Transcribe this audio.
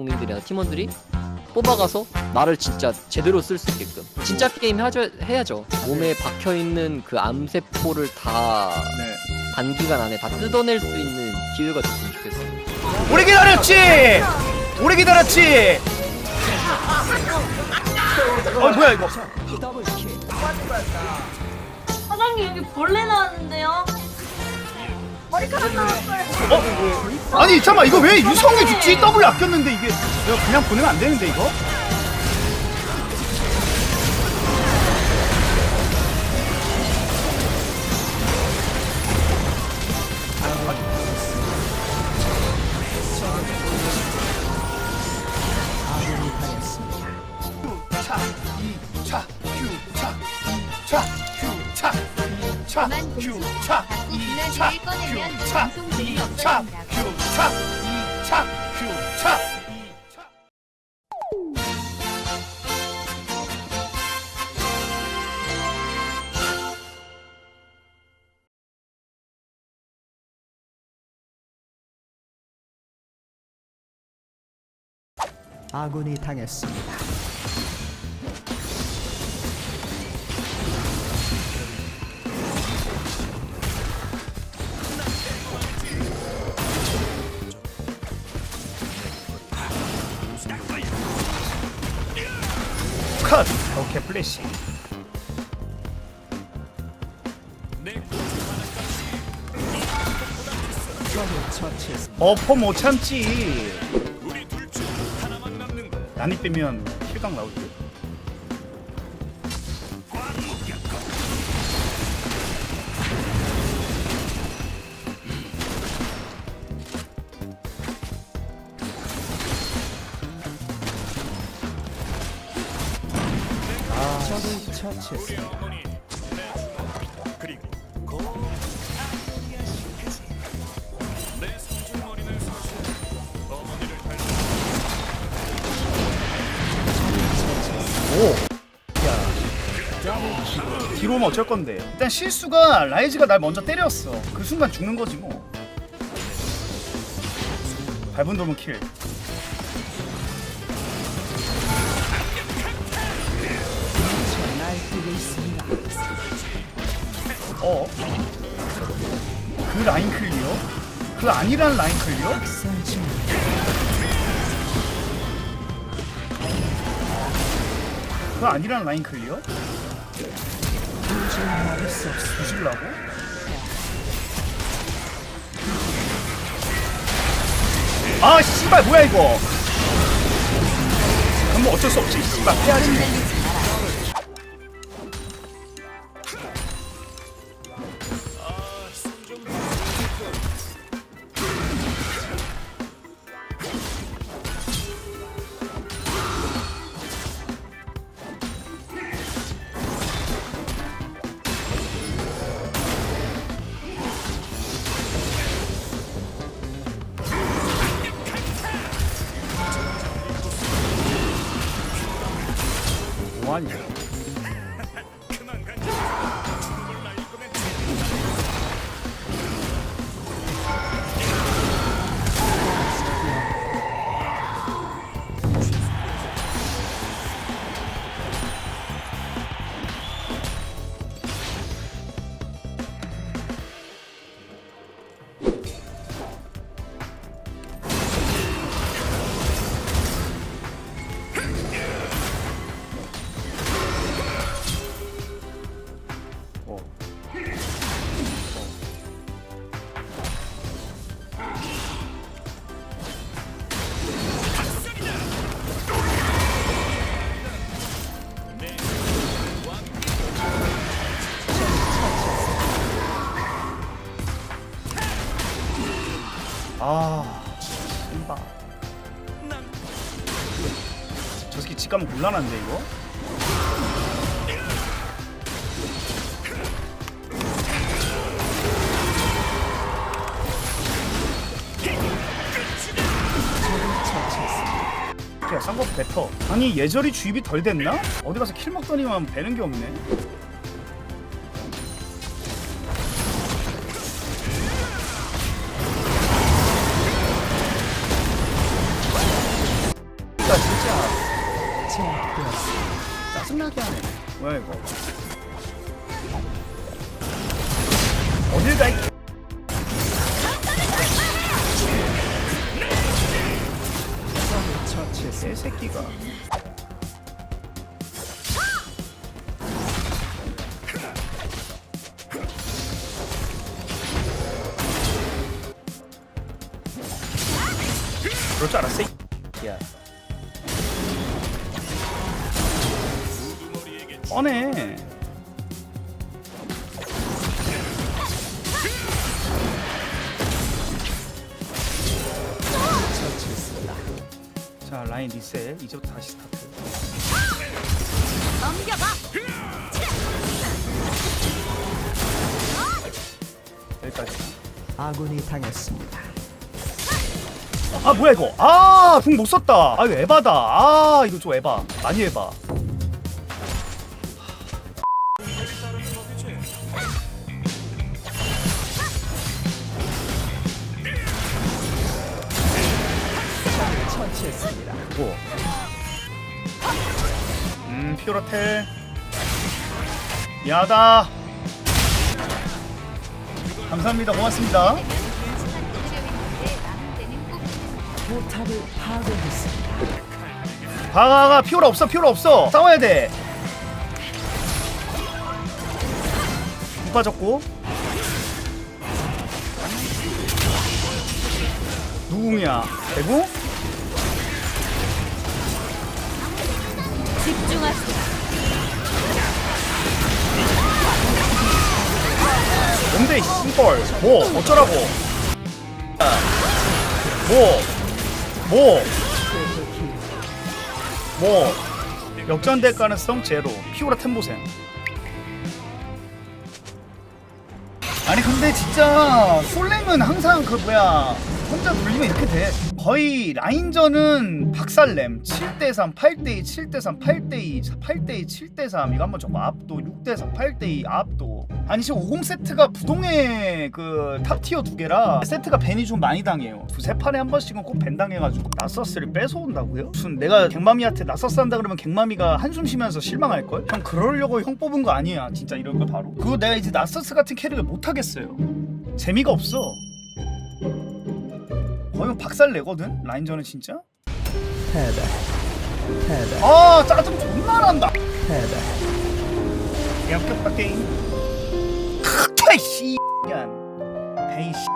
감독님들이나 팀원들이 뽑아가서 나를 진짜 제대로 쓸 수 있게끔 진짜 게임 하죠, 해야죠 몸에 박혀있는 그 암세포를 다 네. 단기간 안에 다 뜯어낼 수 있는 기회가 됐으면 좋겠어요 오래 기다렸지. 오래 기다렸지. 어 뭐야 이거? 사장님 여기 벌레 나왔는데요? 머리카락 나왔어요. 어? 아니 잠깐 이거 왜 유성이 죽지? 더블 아꼈는데 이게 내가 그냥 보내면 안 되는데 이거? 차, 이, 차, 휴, 차, 차, 휴, 차, 차, 휴, 차, 이, 차, 휴, 차, 이, 차, 휴, 차, 이, 차, 휴, 차. 아군이 당했습니다. 컷! 오케이 플래시. 어퍼 못 참지 난이 빼면 나올 듯 적을 처치했습니다. 오! 야 뒤로 오면 어쩔 건데 일단 실수가 라이즈가 날 먼저 때렸어 그 순간 죽는 거지 뭐 밟은 돌면 킬 어? 그 라인 클리어? 그 아니란 라인 클리어? 그 아니란 라인 클리어? 뒤질라고? 아 씨발 뭐야 이거 그럼 뭐 어쩔 수 없지 씨발 해야지 아, 신바. 저 새끼 집 가면 곤란한데 이거? 야 쌍꺼풀 뱉어 아니 예절이 주입이 덜 됐나? 어디 가서 킬 먹더니만 배는 게 없네 뭐야 이거? 어딜 가 이... 새끼가. 그럴 줄 알았어 이 야. 뻔해. 자 라인 리셋. 이제부터 다시 스타트. 여기까지. 아군이 당했습니다. 아 뭐야 이거? 아궁 못 썼다. 아 이거 에바다. 아 이거 좀 에바. 많이 에바 처치했습니다. 뭐. 음 피오라텔 미안하다 감사합니다 고맙습니다. 가가가 피오라 없어 피오라 없어 싸워야 돼 못 빠졌고 누궁이야 대구? 뭔데 이 씨벌 뭐 어쩌라고. 뭐 뭐, 뭐. 역전될 가능성 제로. 피오라 템보셈 아니 근데 진짜 솔랭은 항상 그 뭐야 혼자 돌리면 이렇게 돼. 거의 라인전은 박살냄. 7대3 8대2 7대3 8대2 8대2 7대3 이거 한번 적어 압도. 6대4 8대2 압도. 아니 지금 50 세트가 부동의 그 탑 티어 두 개라 세트가 벤이 좀 많이 당해요. 두세 판에 한 번씩은 꼭 벤 당해가지고 나서스를 뺏어온다고요? 무슨 내가 갱마미한테 나서스 한다 그러면 갱마미가 한숨 쉬면서 실망할걸? 형 그러려고 형 뽑은 거 아니야. 진짜 이런 거 바로. 그거 내가 이제 나서스 같은 캐릭을 못하겠어요. 재미가 없어 박살 내거든? 라인전은 진짜? 패배. 패배. 아 짜증 존나 난다. 패배. 역겹다 게임. 크케 씨간 베이 씨